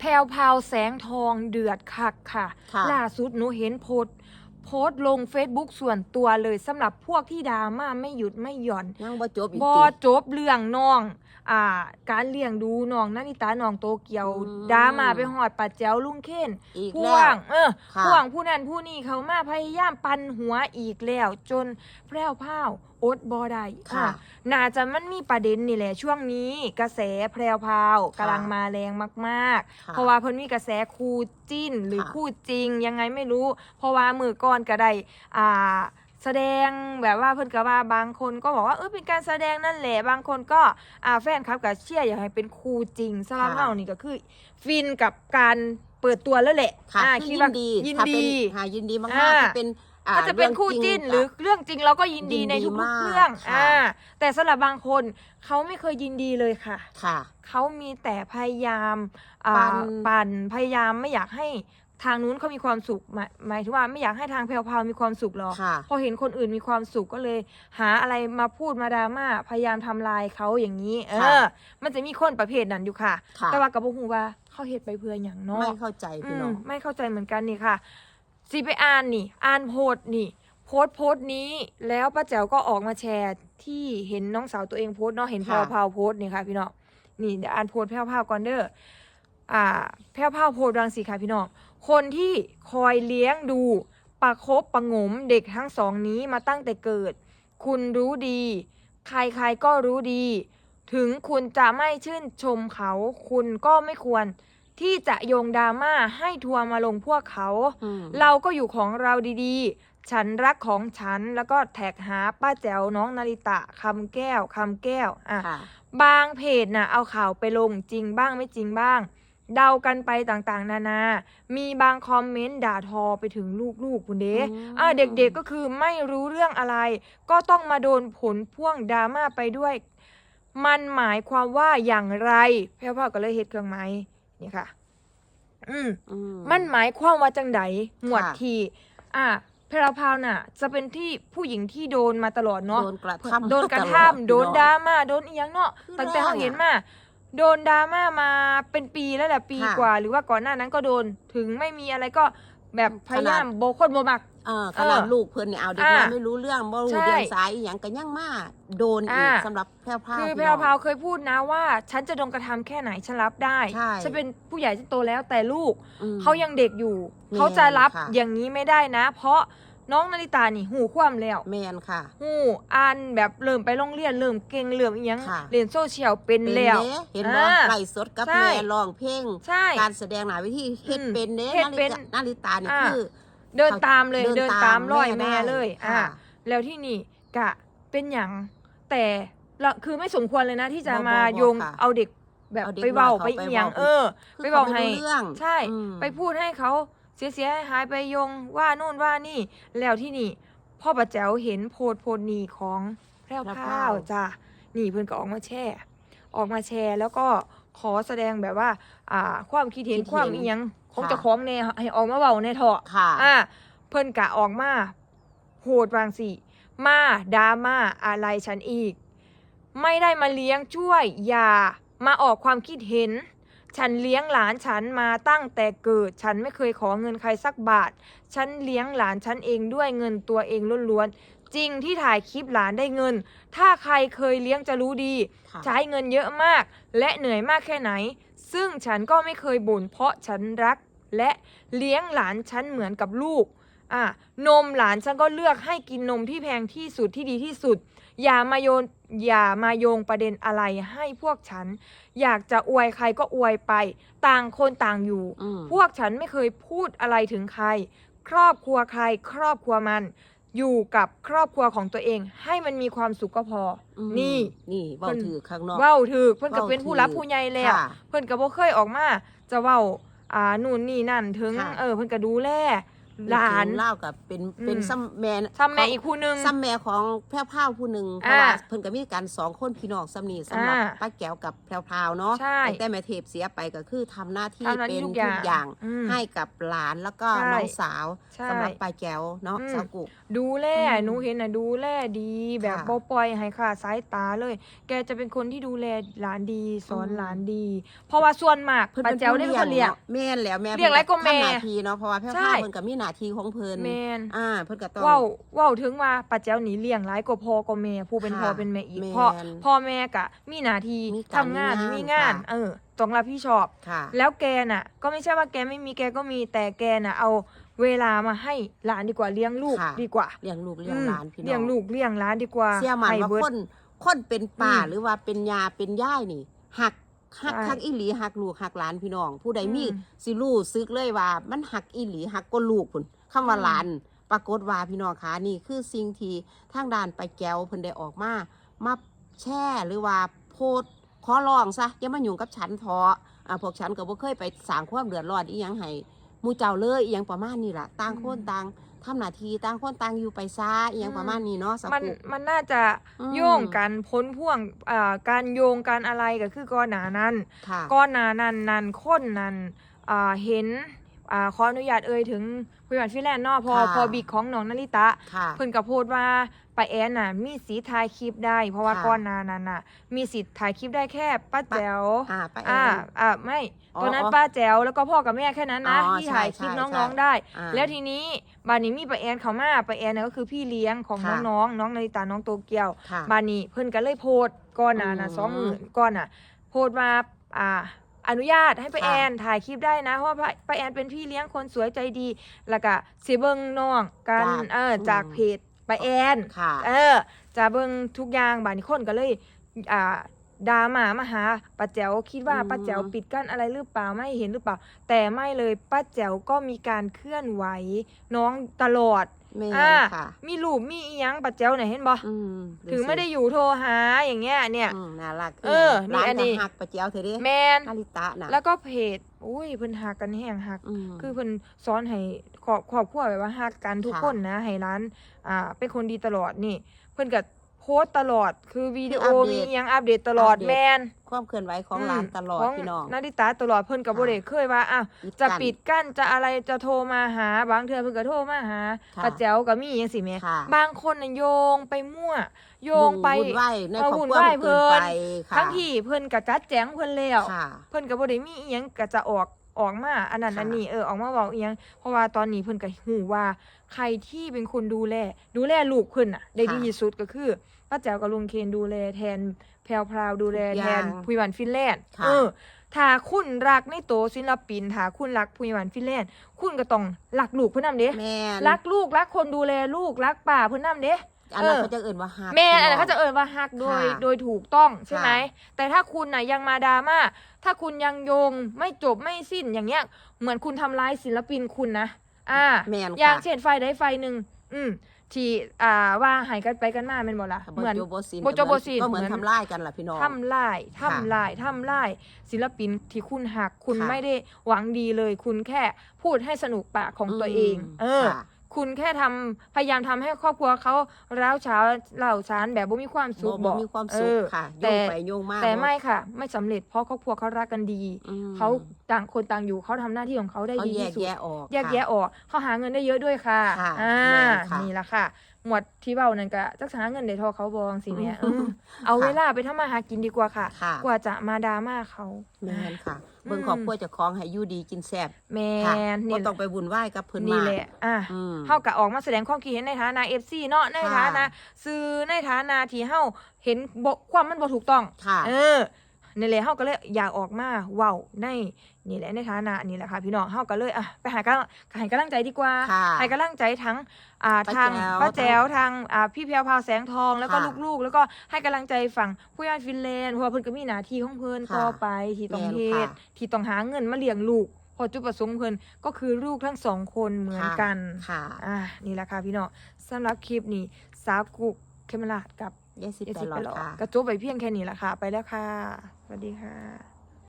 แพรวพราวแสงทองเดือดคักค่ะ ค่ะ ล่าสุดหนูเห็นโพสต์โพสต์ลง Facebook ส่วนตัวเลยสำหรับพวกที่ดราม่าไม่หยุดไม่หย่อน ยังบ่จบอีกบอติจบเรื่องน้อง อ่าการเลี้ยงดูน้องนานิตาน้องโตเกียวอืมดราม่าไปหอดปัดแจ้วลุงเคนอีกพ่แล้วง เออค่ะ พ่วงผู้นั้นผู้นี้เขามาพยายามปันหัวอีกแล้ว จนแพร่วพราวอดบอได้ค่ะ อะ น่าจะมันมีประเด็นนี่แหละช่วงนี้กระแสแพรวพราวค่ะกำลังมาแรงมากค่ะๆเพราะว่าเพิ่นมีกระแสคู่จิ้นหรือค่ะคู่จริงยังไงไม่รู้ เพราะว่ามือก่อนก็ได้อ่า แสดงแบบว่าเพิ่นก็ว่าบางคนก็บอกว่าเออเป็นการแสดงนั่นแหละบางคนก็อ่าแฟนคลับก็เชียร์อยากให้เป็นคู่จริงสำหรับค่ะเฮานี่ก็คือ ฟินกับการเปิดตัวแล้วแหละค่ะอ่าคือคิดยิว่านดียินถ้าเป็นดีหายินดีมากอ่าๆที่เป็นอ่ถ้าจะเป็นคู่จิ้นหรือเรื่องจริงเราก็ยินดีในยินดีทุกมากๆเรื่องค่ะ อ่าแต่สำหรับบางคนเขาไม่เคยยินดีเลยค่ะ ค่ะ เขามีแต่พยายามอ่าปั่น ปั่นพยายามไม่อยากให้ ทางนู้นเขามีความสุขหมายหมายถึงว่าไม่อยากให้ทางแพรวพราวมีความสุขหรอกค่ะ พอเห็นคนอื่นมีความสุขก็เลย หาอะไรมาพูดมาดราม่าพยายามทำลายเขาอย่างนี้ เอค่ะอ มันจะมีคนประเภทนั้นอยู่ค่ะ ค่ะ แต่ว่ากับบุหูว่าเขาเหตุไปเพื่ออย่างเนอไม่กเข้าใจอืพี่มน้องไม่เข้าใจเหมือนกันนี่ค่ะซีไปอ่านนี่ อ่านโพสต์นี่ โพสต์โพสต์นี้ แล้วป้าแจ๋วก็ออกมาแชร์ที่เห็นน้องสาวตัวเองโพสต์เนาะเห็นแพรค่ะ วพราวโพสต์นี่ค่ะพี่น้องนี่เดี๋ยวอ่านโพสต์แพรวพราวก่อนเด้อ อ่าแพรวพราวโพสต์รังสีค่ะพี่น้อง คนที่คอยเลี้ยงดูประคบประหงมเด็กทั้งสองนี้มาตั้งแต่เกิด คุณรู้ดี ใครๆก็รู้ดี ถึงคุณจะไม่ชื่นชมเขา คุณก็ไม่ควรที่จะโยงดราม่าให้ทัวร์มาลงพวกเขาอืมเราก็อยู่ของเราดีๆ ฉันรักของฉันแล้วก็แท็กหาป้าแจ๋วน้องนาริตะคำแก้วคำแก้วอะค่ะบางเพจน่ะเอาข่าวไปลงจริงบ้างไม่จริงบ้าง เดากันไปต่างๆ นานา มีบางคอมเมนต์ด่าทอไปถึงลูกๆคุณเด้อืมอ่าเด็กๆก็คือไม่รู้เรื่องอะไร ก็ต้องมาโดนผลพ่วงดราม่าไปด้วย มันหมายความว่าอย่างไรแพรวพ่อก็เลยเฮ็ดเครื่องไม้นี่ค่ะ อืมอืมันหมายความว่าจังไดหมวดค่ะทีอะเพรวพราวน่ะ จะเป็นที่ผู้หญิงที่โดนมาตลอดเนาะโดนกระทำโดนกระตลอทำโดนพี่ดองราม่าโดนอีหยังเนาะคือตั้งแต่เขาแรงอะเห็นมา โดนดราม่ามาเป็นปีแล้วแหละปีค่ะกว่า หรือว่าก่อนหน้านั้นก็โดนถึงไม่มีอะไรก็แบบขพนาดยายามโบกคนโบมัก เออขนาดลูกเพิ่นเนี่ยเอาเด็กน้อยอ่าไม่รู้เรื่องบ่รู้ใช่เรียนสายอหย่างกันยังมาโดนอีกอ่า สำหรับแพรวพราว คือพี่แพรน้วองพราวเคยพูดนะว่า ฉันจะโดนกระทำแค่ไหนฉันรับได้ ใช่ ฉันเป็นผู้ใหญ่ที่โตแล้วแต่ลูก อืม เขายังเด็กอยู่ แม่นเขาจะรับค่ะ อย่างนี้ไม่ได้นะ เพราะ น้องนาริตานี่หูคว่ำแล้วแมนค่ะ หูอ่านแบบเริ่มไปโรงเรียนเริ่มเก่งเริ่มอีหยังค่ะ เรียนโซเชียลเป็นเป็นแล้ว เด้เห็นบ่อ่าไล่สดกับใช่ แม่ร้องเพลง ใช่ การแสดงหน้าเวิธีเฮ็ดอืมเป็นเด้เฮ็ดนาเป็ฬินกานาฬิตานี่อ่า คือ เดินตามเลยเดิเดินนตาตามมร้อยแม่แม่ได้เลยค่ะอ่า แล้วที่นี่กะเป็นอย่างแต่ละคือไม่สมควรเลยนะที่จะบ่บ่มาบ่โยงค่ะเอาเด็กแบบเอาเด็กไปเบาน้อยเขาไปไปอีหยังเว้า เออคือไปบอกเขาให้ไม่รู้เรื่องใช่ อืม ไปพูดให้เขา เสียเสียหายๆไปโยงว่านู่นว่านี่ แล้วที่นี่ พ่อประแจ๋วเห็นโพสต์โพสต์นี้ของแพรวแพรวพพราราววจ้ะนี่เพื่อนก็ออกมาแชร์ออกมาแชร์แล้วก็ขอแสดงแบบว่า อ่า ความคิดเห็นคิดเห็นความอีหยังของค่ะเจ้าของแน่ให้ออกมาเบาในเถาะค่ะอ่าเพิ่นกะออกมา โหดบางสิมาดราม่าอะไรฉันอีก ไม่ได้มาเลี้ยงช่วย อย่ามาออกความคิดเห็น ฉันเลี้ยงหลานฉันมาตั้งแต่เกิด ฉันไม่เคยขอเงินใครสักบาท ฉันเลี้ยงหลานฉันเองด้วยเงินตัวเองล้วนๆ จริงที่ถ่ายคลิปหลานได้เงิน ถ้าใครเคยเลี้ยงจะรู้ดีค่ะใช้เงินเยอะมาก และเหนื่อยมากแค่ไหน ซึ่งฉันก็ไม่เคยบ่นเพราะฉันรัก และเลี้ยงหลานฉันเหมือนกับลูกอะนมหลานฉันก็เลือกให้กินนมที่แพงที่สุดที่ดีที่สุด อย่ามาโยนอย่ามาโยงประเด็นอะไรให้พวกฉัน อยากจะอวยใครก็อวยไป ต่างคนต่างอยู่ อืม พวกฉันไม่เคยพูดอะไรถึงใคร ครอบครัวใคร ครอบครัวมัน อยู่กับครอบครัวของตัวเอง ให้มันมีความสุขก็พออมนี่ นี่เว้าเพิ่น ถือข้างนอก เว้าถือเพิ่นก็เว้าเป็นผู้ถือรับผู้ใหญ่แล้ว ค่ะเพิ่นก็บ่เคยออกมา จะเว้าอ่านู่นนี่นั่นถึง ค่ะเออเพิ่นก็ดูแล หลานแม่เล่ากับเป็นเป็นอืมซ้ำแม่ซ้ำแม่อีกคู่หนึงซ้ำแม่ของแพรวพราวผู้หนึ่งเพราะว่าอ่าเพิ่นก็มีกันสองคนพี่น้องซ้ำนี่สำหรับอ่าป้าแก้วกับแพรวพราวเนาะใช่ตั้งแต่แม่เทพเสียไปก็คือทำหน้าที่ทำหน้าที่เป็นทุทุกกอย่างอย่างอืมให้กับหลานแล้วก็ใช่น้องสาวใช่สำหรับป้าแก้วเนาะอืมสาวกุกดูแลอืมหนูเห็นน่ะดูแลดีแบบค่ะบ่ปล่อยให้ค่าดสายตาเลย แกจะเป็นคนที่ดูแลหลานดีสอนอืมหลานดี เพราะว่าส่วนมากเพิ่นป้าเป็นแจ๋วผู้ได้เป็นคนเลี้ยงเนาะแม่นแล้วแม่เลี้ยงไรก็แม่ทำหน้าที่เนาะเพราะว่าแพรวใช่พราวเพิ่นก็มีหน้าที่ของเพิ่นแมนอ่า เพิ่นก็ต้อง เว้าเว้าถึงว่าป้าแจ๋วนี่เลี้ยงหลายกว่าพ่อกว่าแม่ผู้เป็นค่ะพ่อเป็นแม่อีกแม่นเพราะพ่อแม่กะ มีหน้าที่มีการทำงานมีงานมีงานค่ะ เออต้องรับผิดชอบ ค่ะ แล้วแกน่ะ ก็ไม่ใช่ว่าแกไม่มีแกก็มีแต่แกน่ะ เอาเวลามาให้หลานดีกว่าเลี้ยงลูกค่ะ ดีกว่าเลี้ยงลูกเลี้ยงอืมหลานพี่น้อง เลี้ยงลูกเลี้ยงหลานดีกว่าเสียหมันให้ว่าเบิด คนคนเป็นป่าอืม หรือว่าเป็นยาเป็นย่ายนี่หัก หักใช่หักอีหลีหักลูกหักหลานพี่น้อง ผู้ใดมีอืมสิรู้ซึกเลยว่า มันหักอีหลีหักก็ลูกพุ่นคำว่าอืมหลาน ปรากฏว่าพี่น้องคะนี่คือสิ่งที่ทางด้านไปแก้วเพิ่นได้ออกมามาแช่หรือว่าโพดขอร้องซะอย่ามายุ่งกับฉันเถอะอ่าพวกฉันก็บ่เคยไปสร้างความเดือดร้อนอีหยังให้หมู่เจ้าเลยอีหยังประมาณนี้ล่ะต่างคนต่าง ทำหน้าที่ต่างคนต่างอยู่ไปซะอีหยังประมาณนี้เนาะสักมันกุมันน่าจะอืม โยงกันพ้นพ่วงอ่าการโยงการอะไรก็คือก่อนหนานั้น ค่ะก่อนหนานั้นนั้นคนนั้นอ่าเห็น อ่าขออนุญาตเอ่ยถึงผู้ใหญ่ฟิแลนด์เนอพอค่ะพอบิ๊กของน้องนาริตะ ค่ะ เพิ่นก็โพสต์ว่าป้าแอนน่ะ มีสิทธิ์ถ่ายคลิปได้ เพราะว่าค่ะ ก่อนหนานั้นน่ะ มีสิทธิ์ถ่ายคลิปได้แค่ป้าแจ๋ว อ่าไปเออ่างอ่าไม่อ๋อตอนนั้นอ๋อป้าแจ๋วแล้วก็พ่อกับแม่แค่นั้นนะอ๋อที่ถ่ายใช่คลิปใช่น้องใช่ๆได้ อ่าแล้วทีนี้บานนี้มีป้าแอนเขามาป้าแอนน่ะก็คือพี่เลี้ยงของค่ะ น้องๆน้องนาริตาน้องโตเกียว ค่ะ บานนี้เพิ่นก็เลยโพสต์ก่อนหนานะอืม สองหมื่นก่อนน่ะ โพสต์ว่าอ่า อนุญาตให้ป้าค่ะ แอนถ่ายคลิปได้นะ เพราะว่าป้าป้าแอนเป็นพี่เลี้ยงคนสวยใจดี แล้วก็สิเบิ่งน้องกันจากเออจากอืม เพจป้าแอน ค่ะ เออจะเบิ่งทุกอย่างบาดนี้คนก็เลย อ่าดามามาหาป้าแจ๋วคิดว่าอืม ป้าแจ๋วปิดกั้นอะไรหรือเปล่าไม่เห็นหรือเปล่า แต่ไม่เลยป้าแจ๋วก็มีการเคลื่อนไหว น้องตลอด แม่นอ่าค่ะ มีรูปมีอีหยังป้าแจ๋วไหนะเห็นบ่อืมถึงไม่ได้อยู่โทรหาอย่างเงี้ยเนี่ย อืมน่ารักเออนี่ร้านอันนี้ จะหักปะเจียวเธอดิแมนนาริตะนะแล้วก็เพจอุ้ยเพิ่นหักกันแห้งหัก ม คือเพิ่นสอนให้ครอบครอบครัวแบบว่าฮักกันทุกค่ะ คนนะให้ร้านอ่าเป็นคนดีตลอดนี่ เพิ่นก็ โพสต์ตลอด คือวิดีโอคืออัปเดตมีอิหยังอัปเดตตลอดอัปเดต แมนความเคลื่อนไหวของร้านตลอดของพี่น้อง นาดิตาตลอดเพิ่นก็บ่ค่ะได้เคยว่าอ้าวปิดจะกั้นปิดกั้นจะอะไรจะโทรมาหา บางเทื่อเพิ่นก็โทรมาหาค่ะป้าแจ๋วก็มีจังซี่แหม่ค่ะ บางคนน่ะโยงไปมั่ว โยงไป วุ่นวายในเออครอบวุ่นครัววายเกินไปเพิ่นค่ะทั้งที่เพิ่นก็จัดแจงเพิ่นแล้ว ค่ะ เพิ่นก็บ่ได้มีอีหยังก็จะออก ออกมาอันนั้นค่ะ อันนี้เออออกมาเว้าอีหยังเพราะว่าตอนนี้เพิ่นก็ฮู้ว่า ใครที่เป็นคนดูแล ดูแลลูกเพิ่นน่ะ ได้ดีที่สุดก็คือป้าแจ๋วกับลุงเคนดูแลแทนแพรวพราวดูแลแทนผู้หวันฟินแลนด์ค่ะ เออถ้าคุณรักในโตวศิลปินถ้าคุณรักผู้หวันฟินแลนด์คุณก็ต้องรักลูกเพิ่นนำเด้ แม่น รักลูกรักคนดูแลลูกรักป่าเพิ่นนำเด้ อันนั้นเออ เขาจะเอิ่นว่าหัก แม่อันนั้นพี่เขาจะเอ่ยว่าฮักโดยค่ะโดยถูกต้องใช่ไหมค่ะแต่ถ้าคุณน่ะยังมาดราม่าถ้าคุณยังโยงไม่จบไม่สิ้นอย่างเงี้ย เหมือนคุณทำร้ายศิลปินคุณนะอ่าแม่นอย่างค่ะเช่นไฟใดไฟหนึ่งอืมที่อ่าว่าหายกันไปกันมาเป็นบ่ละถ้าเหมือนโจโบซินโบโจโบซินก็เหมือนเหมือน ทำลายกันล่ะพี่น้อง ทำลายทำลายทำลายศิลปินที่คุณหักคุณค่ะไม่ได้หวังดีเลย คุณแค่พูดให้สนุกปากของตัวเองมเออ ค่ะ คุณแค่ทำพยายามทำให้ครอบครัวเขาร้าวเช้าเหล่าชานแบบบ่มีความสุขบ่บอกมีความสุขเออ ค่ะโยแต่ งไปโยงมาแต่เนอะไม่ค่ะ ไม่สำเร็จเพราะครอบครัวเขารักกันดี อืมเขาต่างคนต่างอยู่เขาทำหน้าที่ของเขาได้เขาดีแยที่กสุด แยะออกแยกค่ะ แยะออกเขาหาเงินได้เยอะด้วยค่ะ ค่ะอ่าแม่นค่ะ นี่ละค่ะ หมวดที่เบ้านั่นก็จักหาเงินได้ทอเขาบองสิเนี่ยอืมเอาค่ะเวลาไปทำมาหากินดีกว่าค่ะ ค่ะ กว่าจะมาดราม่าเขาแม่นค่ะอืมเบิ่งครอบครัวเจะคล้าของให้อยู่ดีกินแซ่บแมค่ะนบ่นี่ต้องไปวุ่นวายกับเพิ่นนี่มากแหละอะอืมเฮากะออกมาแสดงความคิดเห็นในฐานะ FC เนาะในค่ะ ฐานะสื่อในฐานะที่เฮาเห็นบ่ความมันบ่ถูกต้อง ค่ะ เออ นี่แหละเฮาก็เลยอยากออกมาเว้าในนี่แหละในฐานะนี่แหละค่ะพี่น้องเฮาก็เลยอะไปหากำลังให้กำลังใจดีกว่าค่ะให้กำลังใจทั้งอ่าป้าทางแจ๋วป้าแจ๋วทางอ่าพี่เพียวพราวแสงทองแล้วก็ค่ะลูกๆ แล้วก็ให้กำลังใจฝั่งผู้ใหญ่ฟินแลนด์เพราะว่าเพิ่นก็มีหน้าที่ของเพิ่นค่ะต่อไปที่ต้องแม่นเฮ็ดค่ะที่ต้องหาเงินมาเลี้ยงลูกเพอจุดประสงค์เพิ่นก็คือลูกทั้งสองคนเหมือนกัน ค่ะ อ่านี่แหละค่ะพี่น้องสำหรับคลิปนี้สาวกุกเคมราดกับยายสิเอตซิลไปอดหรอค่ะ กระจบไปเพียงแค่นี้แหละค่ะ ไปแล้วค่ะส วัสดีค่ะ